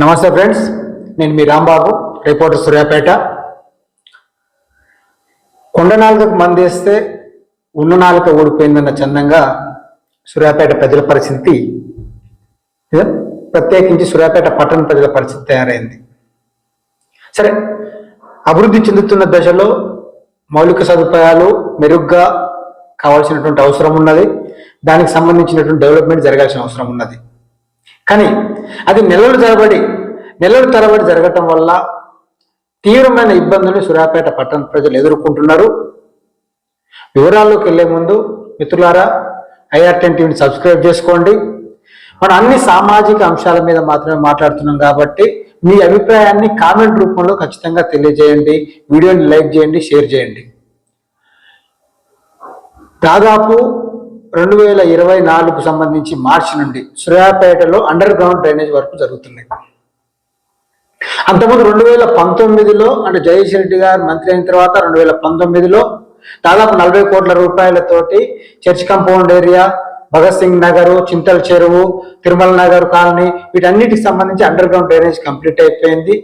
నమస్తే ఫ్రెండ్స్ నేను మీ రాంబాబు రిపోర్టర్ సూర్యాపేట. కొండ నాలుగకు మందేస్తే ఉన్న నాలుక ఓడిపోయిందన్న చందంగా సూర్యాపేట ప్రజల పరిస్థితి ప్రత్యేకించి సూర్యాపేట పట్టణ ప్రజల పరిస్థితి తయారైంది. సరే అభివృద్ధి చెందుతున్న దశలో మౌలిక సదుపాయాలు మెరుగ్గా కావాల్సినటువంటి అవసరం ఉన్నది. దానికి సంబంధించినటువంటి డెవలప్మెంట్ జరగాల్సిన అవసరం ఉన్నది. కానీ అది నెలలు తరబడి నెలలు తరబడి జరగటం వల్ల తీవ్రమైన ఇబ్బందులు సూర్యాపేట పట్టణ ప్రజలు ఎదుర్కొంటున్నారు. వివరాల్లోకి వెళ్ళే ముందు మిత్రులారా ఐఆర్టెన్ టీవీని సబ్స్క్రైబ్ చేసుకోండి. మనం అన్ని సామాజిక అంశాల మీద మాత్రమే మాట్లాడుతున్నాం కాబట్టి మీ అభిప్రాయాన్ని కామెంట్ రూపంలో ఖచ్చితంగా తెలియజేయండి. వీడియోని లైక్ చేయండి షేర్ చేయండి. దాదాపు రెండు వేల ఇరవై నాలుగు సంబంధించి మార్చి నుండి సూర్యాపేటలో అండర్ గ్రౌండ్ డ్రైనేజ్ వర్క్ జరుగుతున్నాయి అంతకుముందు రెండు వేల పంతొమ్మిదిలో అంటే జగదీష్ రెడ్డి గారు మంత్రి అయిన తర్వాత రెండు వేల పంతొమ్మిదిలో దాదాపు నలభై కోట్ల రూపాయలతోటి church compound area Bhagat Singh Nagar Chintala Cheruvu Tirumala Nagar colony వీటన్నిటికి సంబంధించి అండర్ గ్రౌండ్ డ్రైనేజ్ కంప్లీట్ అయిపోయింది.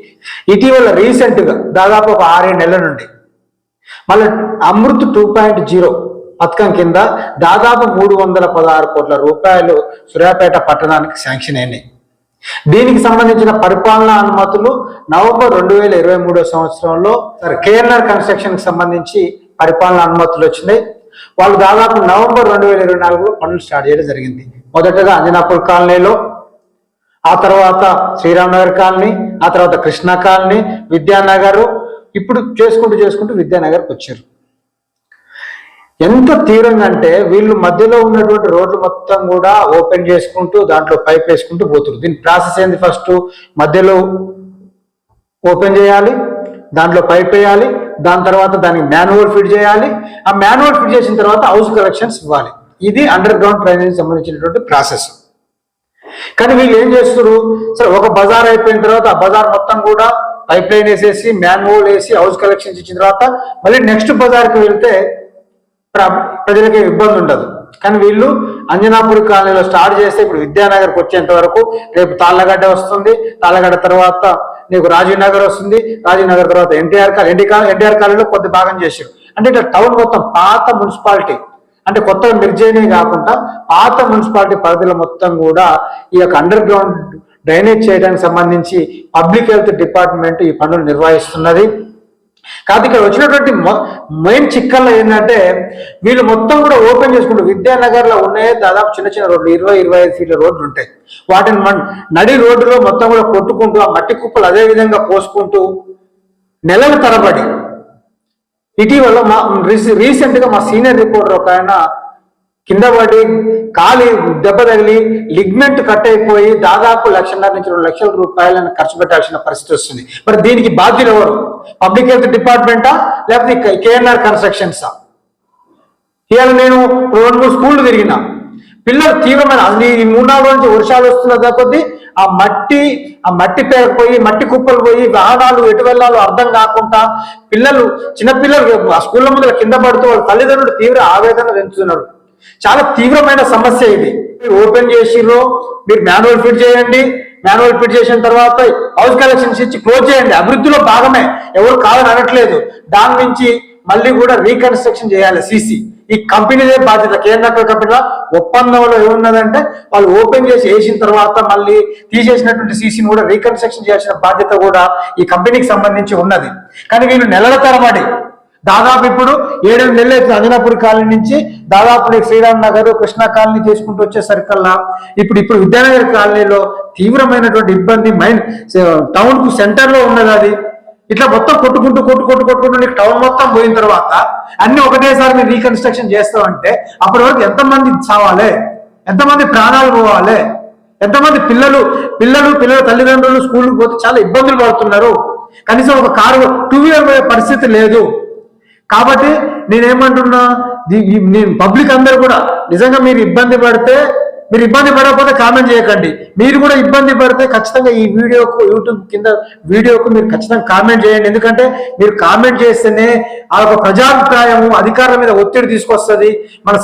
ఇటీవల రీసెంట్గా దాదాపు ఒక ఆరేడు నెలల నుండి మళ్ళీ అమృత్ టూ పాయింట్ జీరో పథకం కింద దాదాపు మూడు వందల పదహారు కోట్ల రూపాయలు సూర్యాపేట పట్టణానికి శాంక్షన్ అయినాయి. దీనికి సంబంధించిన పరిపాలనా అనుమతులు నవంబర్ రెండు వేల ఇరవై మూడో సంవత్సరంలో కేఎన్ఆర్ కన్స్ట్రక్షన్కి సంబంధించి పరిపాలనా అనుమతులు వచ్చినాయి. వాళ్ళు దాదాపు నవంబర్ రెండు వేల ఇరవై నాలుగులో పనులు స్టార్ట్ చేయడం జరిగింది. మొదటగా అంజనాపూర్ కాలనీలో ఆ తర్వాత శ్రీరామ్ నగర్ కాలనీ ఆ తర్వాత కృష్ణా కాలనీ విద్యానగర్ ఇప్పుడు చేసుకుంటూ చేసుకుంటూ విద్యానగర్కి వచ్చారు. ఎంత తీవ్రంగా అంటే వీళ్ళు మధ్యలో ఉన్నటువంటి రోడ్లు మొత్తం కూడా ఓపెన్ చేసుకుంటూ దాంట్లో పైప్ వేసుకుంటూ పోతున్నారు దీని ప్రాసెస్ ఏంది ఫస్ట్? మధ్యలో ఓపెన్ చేయాలి దాంట్లో పైప్ వేయాలి దాని తర్వాత దానికి మాన్యువల్ ఫిట్ చేయాలి. ఆ మాన్యువల్ ఫిట్ చేసిన తర్వాత హౌస్ కలెక్షన్స్ ఇవ్వాలి. ఇది అండర్ గ్రౌండ్ డ్రైనేజ్ సంబంధించినటువంటి ప్రాసెస్. కానీ వీళ్ళు ఏం చేస్తున్నారు సరే ఒక బజార్ అయిపోయిన తర్వాత ఆ బజార్ మొత్తం కూడా పైప్ లైన్ వేసేసి మ్యాన్హోల్ వేసి హౌస్ కలెక్షన్స్ ఇచ్చిన తర్వాత మళ్ళీ నెక్స్ట్ బజార్కి వెళ్తే ప్రజలకి ఇబ్బంది ఉండదు. కానీ వీళ్ళు అంజనాపురి కాలనీలో స్టార్ట్ చేస్తే ఇప్పుడు విద్యానగర్కి వచ్చేంత వరకు రేపు తాళ్ళగడ్డ వస్తుంది. తాళ్ళగడ్డ తర్వాత నీకు రాజీవ్ నగర్ వస్తుంది. రాజీవ్ నగర్ తర్వాత ఎన్టీఆర్ కాలనీ ఎన్టీఆర్ కాలనీలో కొద్ది భాగం చేశారు. అంటే ఇట్లా టౌన్ మొత్తం పాత మున్సిపాలిటీ. అంటే కొత్తగా నిర్జయనే కాకుండా పాత మున్సిపాలిటీ పరిధిలో మొత్తం కూడా ఈ యొక్క అండర్ గ్రౌండ్ డ్రైనేజ్ చేయడానికి సంబంధించి పబ్లిక్ హెల్త్ డిపార్ట్మెంట్ ఈ పనులు నిర్వహిస్తున్నది. కాదు ఇక్కడ వచ్చినటువంటి మెయిన్ చిక్కల్లో ఏంటంటే వీళ్ళు మొత్తం కూడా ఓపెన్ చేసుకుంటూ విద్యానగర్లో ఉన్నాయి. దాదాపు చిన్న చిన్న రోడ్లు ఇరవై ఇరవై ఐదు ఫీట్ల రోడ్లు ఉంటాయి. వాటిని మన నడి రోడ్డులో మొత్తం కూడా కొట్టుకుంటూ ఆ మట్టి కుప్పలు అదే విధంగా పోసుకుంటూ నెలల తరబడి. ఇటీవల మా రీసెంట్గా మా సీనియర్ రిపోర్టర్ ఒక ఆయన కింద పడి కాలి దెబ్బ తగిలి లిగ్మెంట్ కట్ అయిపోయి దాదాపు లక్షన్నర నుంచి రెండు లక్షల రూపాయలను ఖర్చు పెట్టాల్సిన పరిస్థితి వస్తుంది. మరి దీనికి బాధ్యులు ఎవరు? పబ్లిక్ హెల్త్ డిపార్ట్మెంటా లేకపోతే కేఎన్ఆర్ కన్స్ట్రక్షన్సా ఇవాళ నేను రెండు మూడు స్కూళ్ళు తిరిగినా. పిల్లలు తీవ్రమైన ఈ మూడు నాలుగు నుంచి వర్షాలు వస్తున్న కొద్దీ ఆ మట్టి ఆ మట్టి పేరుకుపోయి మట్టి కుప్పలు పోయి వాహనాలు ఎటు వెళ్ళాలో అర్థం కాకుండా పిల్లలు చిన్నపిల్లలు ఆ స్కూళ్ళ ముందర కింద పడుతూ వాళ్ళ తల్లిదండ్రులు తీవ్ర ఆవేదన పెంచుతున్నారు. చాలా తీవ్రమైన సమస్య ఇది. మీరు ఓపెన్ చేసిర్రు మీరు మాన్యువల్ ఫిట్ చేయండి. మాన్యువల్ ఫిట్ చేసిన తర్వాత హౌస్ కలెక్షన్స్ ఇచ్చి క్లోజ్ చేయండి. అభివృద్ధిలో భాగమే. ఎవరు కాదని అనట్లేదు. దాని నుంచి మళ్ళీ కూడా రీకన్స్ట్రక్షన్ చేయాలి సీసీ. ఈ కంపెనీదే బాధ్యత. కేంద్ర కంపెనీల ఒప్పందంలో ఏమున్నదంటే వాళ్ళు ఓపెన్ చేసి వేసిన తర్వాత మళ్ళీ తీసేసినటువంటి సీసీని కూడా రీకన్స్ట్రక్షన్ చేయాల్సిన బాధ్యత కూడా ఈ కంపెనీకి సంబంధించి ఉన్నది. కానీ వీళ్ళు నెలల తరబడి దాదాపు ఇప్పుడు ఏడు నెలలు అవుతుంది అంజనాపూర్ కాలనీ నుంచి దాదాపు శ్రీరామ్ నగర్ కృష్ణా కాలనీ చేసుకుంటూ వచ్చేసరికల్లా ఇప్పుడు ఇప్పుడు విద్యానగర్ కాలనీలో తీవ్రమైనటువంటి ఇబ్బంది మైండ్ టౌన్కు సెంటర్లో ఉన్నది అది. ఇట్లా మొత్తం కొట్టుకుంటూ కొట్టు కొట్టు కొట్టుకుంటూ నీకు టౌన్ మొత్తం పోయిన తర్వాత అన్ని ఒకటేసారి మీరు రీకన్స్ట్రక్షన్ చేస్తామంటే అప్పటి వరకు ఎంతమంది చావాలి? ఎంతమంది ప్రాణాలు పోవాలి? ఎంతమంది పిల్లలు పిల్లలు పిల్లల తల్లిదండ్రులు స్కూల్కి పోతే చాలా ఇబ్బందులు పడుతున్నారు. కనీసం ఒక కారు టూ వీలర్ పోయే పరిస్థితి లేదు. కాబట్టి నేనేమంటున్నా నేను పబ్లిక్ అందరూ కూడా నిజంగా మీరు ఇబ్బంది పడితే మీరు ఇబ్బంది పడకపోతే కామెంట్ చేయకండి. మీరు కూడా ఇబ్బంది పడితే ఖచ్చితంగా ఈ వీడియోకు యూట్యూబ్ కింద వీడియోకు మీరు ఖచ్చితంగా కామెంట్ చేయండి. ఎందుకంటే మీరు కామెంట్ చేస్తేనే ఆ యొక్క ప్రజాభిప్రాయము అధికారుల మీద ఒత్తిడి తీసుకొస్తుంది మన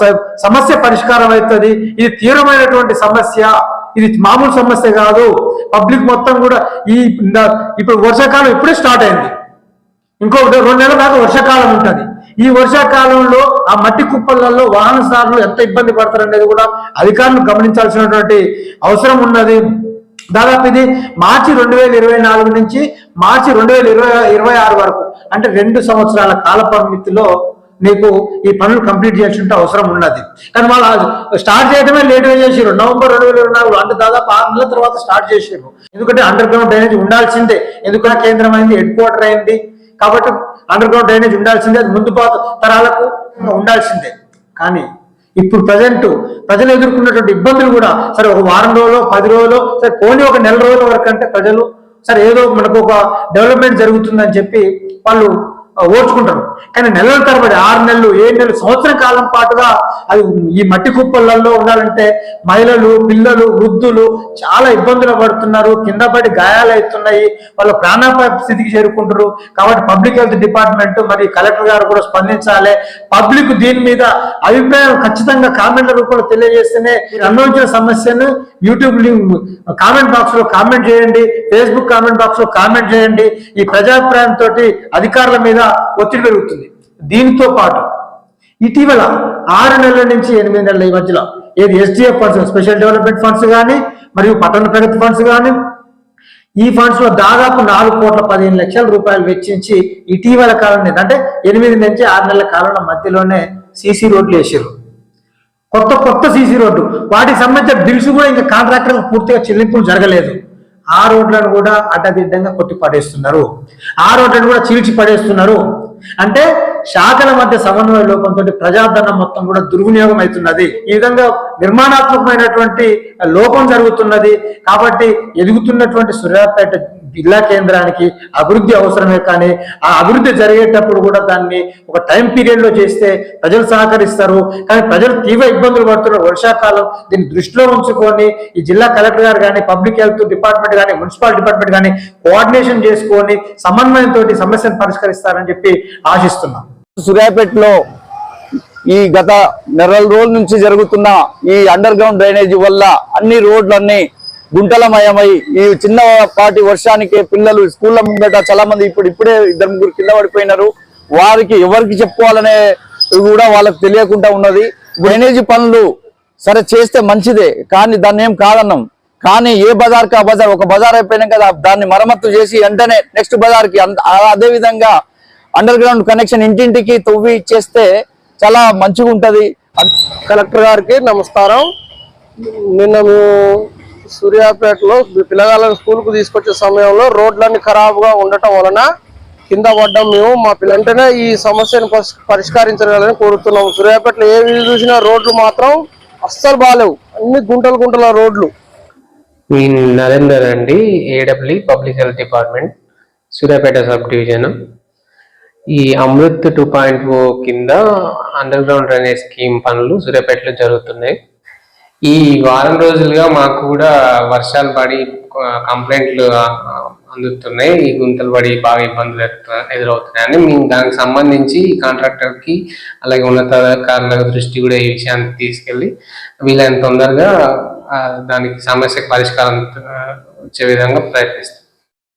సమస్య పరిష్కారం అవుతుంది. ఇది తీవ్రమైనటువంటి సమస్య. ఇది మామూలు సమస్య కాదు. పబ్లిక్ మొత్తం కూడా ఈ ఇప్పుడు వర్షాకాలం ఇప్పుడే స్టార్ట్ అయింది. ఇంకొకటి రెండు నెలల దాకా వర్షాకాలం ఉంటుంది. ఈ వర్షాకాలంలో ఆ మట్టి కుప్పలలో వాహనదారులు ఎంత ఇబ్బంది పడతారనేది కూడా అధికారులు గమనించాల్సినటువంటి అవసరం ఉన్నది. దాదాపు ఇది మార్చి రెండు వేల ఇరవై నాలుగు నుంచి మార్చి రెండు వేల ఇరవై ఇరవై ఆరు వరకు అంటే రెండు సంవత్సరాల కాల పరిమితిలో నీకు ఈ పనులు కంప్లీట్ చేయాల్సిన అవసరం ఉన్నది. కానీ వాళ్ళు స్టార్ట్ చేయడమే లేట్గా చేసారు నవంబర్ రెండు వేల ఇరవై నాలుగు అంటే దాదాపు ఆరు నెలల తర్వాత స్టార్ట్ చేసారు ఎందుకంటే అండర్ గ్రౌండ్ డ్రైనేజ్ ఉండాల్సిందే. ఎందుకంటే కేంద్రం అయింది హెడ్ క్వార్టర్ అయింది. కాబట్టి అండర్ గ్రౌండ్ డ్రైనేజ్ ఉండాల్సిందే అది ముందు తరాలకు ఉండాల్సిందే. కానీ ఇప్పుడు ప్రజెంట్ ప్రజలు ఎదుర్కొన్నటువంటి ఇబ్బందులు కూడా సరే ఒక వారం రోజులు పది రోజులు సరే పోనీ ఒక నెల రోజుల వరకు అంటే ప్రజలు సరే ఏదో మనకు ఒక డెవలప్మెంట్ జరుగుతుందని చెప్పి వాళ్ళు ఓడ్చుకుంటారు కానీ నెలల తరబడి ఆరు నెలలు ఏడు నెలలు సంవత్సరం కాలం పాటుగా అది ఈ మట్టి కుప్పలలో ఉండాలంటే మహిళలు పిల్లలు వృద్ధులు చాలా ఇబ్బందులు పడుతున్నారు. కింద పడి గాయాలు అవుతున్నాయి. వాళ్ళ ప్రాణాపాయ స్థితికి చేరుకుంటారు. కాబట్టి పబ్లిక్ హెల్త్ డిపార్ట్మెంట్ మరి కలెక్టర్ గారు కూడా స్పందించాలి. పబ్లిక్ దీని మీద అభిప్రాయం ఖచ్చితంగా కామెంట్ల రూపంలో తెలియజేస్తేనే అనుభవించిన సమస్యను యూట్యూబ్ లింక్ కామెంట్ బాక్స్లో కామెంట్ చేయండి. ఫేస్బుక్ కామెంట్ బాక్స్లో కామెంట్ చేయండి. ఈ ప్రజాభిప్రాయంతో తోటి అధికారుల మీద ఒత్తిడి పెరుగుతుంది. దీనితో పాటు ఇటీవల ఆరు నెలల నుంచి ఎనిమిది నెలల ఈ మధ్యలో ఏది SDF funds special development funds కానీ మరియు పట్టణ ప్రగతి ఫండ్స్ కానీ ఈ ఫండ్స్లో దాదాపు నాలుగు కోట్ల పదిహేను లక్షల రూపాయలు వెచ్చించి ఇటీవల కాలం అంటే ఎనిమిది నుంచి ఆరు నెలల కాలంలో మధ్యలోనే సీసీ రోడ్లు వేసారు కొత్త కొత్త సీసీ రోడ్డు వాటికి సంబంధించిన బిల్స్ కూడా ఇంకా కాంట్రాక్టర్లకు పూర్తిగా చెల్లింపులు జరగలేదు. ఆ రోడ్లను కూడా అడ్డదిడ్డంగా కొట్టి పడేస్తున్నారు. ఆ రోడ్లను కూడా చీల్చి పడేస్తున్నారు. అంటే శాఖల మధ్య సమన్వయ లోపంతో ప్రజాధనం మొత్తం కూడా దుర్వినియోగం అవుతున్నది. ఈ విధంగా నిర్మాణాత్మకమైనటువంటి లోపం జరుగుతున్నది. కాబట్టి ఎదుగుతున్నటువంటి సూర్యాపేట జిల్లా కేంద్రానికి అభివృద్ధి అవసరమే కానీ ఆ అభివృద్ధి జరిగేటప్పుడు కూడా దాన్ని ఒక టైం పీరియడ్లో చేస్తే ప్రజలు సహకరిస్తారు. కానీ ప్రజలు తీవ్ర ఇబ్బందులు పడుతున్నారు. వర్షాకాలం దీన్ని దృష్టిలో ఉంచుకొని ఈ జిల్లా కలెక్టర్ గారు కానీ పబ్లిక్ హెల్త్ డిపార్ట్మెంట్ కానీ మున్సిపల్ డిపార్ట్మెంట్ కానీ కోఆర్డినేషన్ చేసుకొని సమన్వయంతో సమస్యను పరిష్కరిస్తారని చెప్పి ఆశిస్తున్నాం. సూర్యాపేటలో ఈ గత నెల రోజుల నుంచి జరుగుతున్న ఈ అండర్ గ్రౌండ్ డ్రైనేజీ వల్ల అన్ని రోడ్లన్నీ గుంటలమయమై ఈ చిన్నపాటి వర్షానికి పిల్లలు స్కూళ్ళ ముంగట చాలా మంది ఇప్పుడు ఇప్పుడే ఇద్దరు ముగ్గురు కింద పడిపోయినారు. వారికి ఎవరికి చెప్పుకోవాలనే కూడా వాళ్ళకి తెలియకుండా ఉన్నది. డ్రైనేజీ పనులు సరే చేస్తే మంచిదే కానీ దాన్ని ఏం కాదన్నాం. కానీ ఏ బజార్ కా బజార్ ఒక బజార్ అయిపోయినా కదా దాన్ని మరమ్మత్తు చేసి వెంటనే నెక్స్ట్ బజార్కి అదే విధంగా అండర్ గ్రౌండ్ కనెక్షన్ ఇంటింటికి తవ్వి ఇచ్చేస్తే చాలా మంచిగా ఉంటది కలెక్టర్ గారికి నమస్కారం. నిన్న సూర్యాపేటలో పిల్లగాళ్ళని స్కూల్కు తీసుకొచ్చే సమయంలో రోడ్లన్నీ ఖరాబ్గా ఉండటం వలన కింద పడ్డం మేము మా పిల్ల వెంటనే ఈ సమస్యను పris- పరిష్కరించాలని కోరుతున్నాం. సూర్యాపేటలో ఏ వీధి చూసినా రోడ్లు మాత్రం అస్సలు బాగాలేవు అన్ని గుంటలు గుంటల రోడ్లు. మీ నరేందర్ అండి AW public health department Suryapet sub division. ఈ అమృత్ టూ పాయింట్ ఓ కింద అండర్ గ్రౌండ్ డ్రైనేజ్ స్కీమ్ పనులు సూర్యాపేటలో జరుగుతున్నాయి. ఈ వారం రోజులుగా మాకు కూడా వర్షాలు పడి కంప్లైంట్లు అందుతున్నాయి. ఈ గుంతలు పడి బాగా ఇబ్బందులు ఎదురవుతున్నాయని. మేము దానికి సంబంధించి కాంట్రాక్టర్కి అలాగే ఉన్నతాధికారుల దృష్టి కూడా ఈ విషయాన్ని తీసుకెళ్ళి వీలైన తొందరగా దానికి సమస్యకు పరిష్కారం వచ్చే విధంగా ప్రయత్నిస్తాం.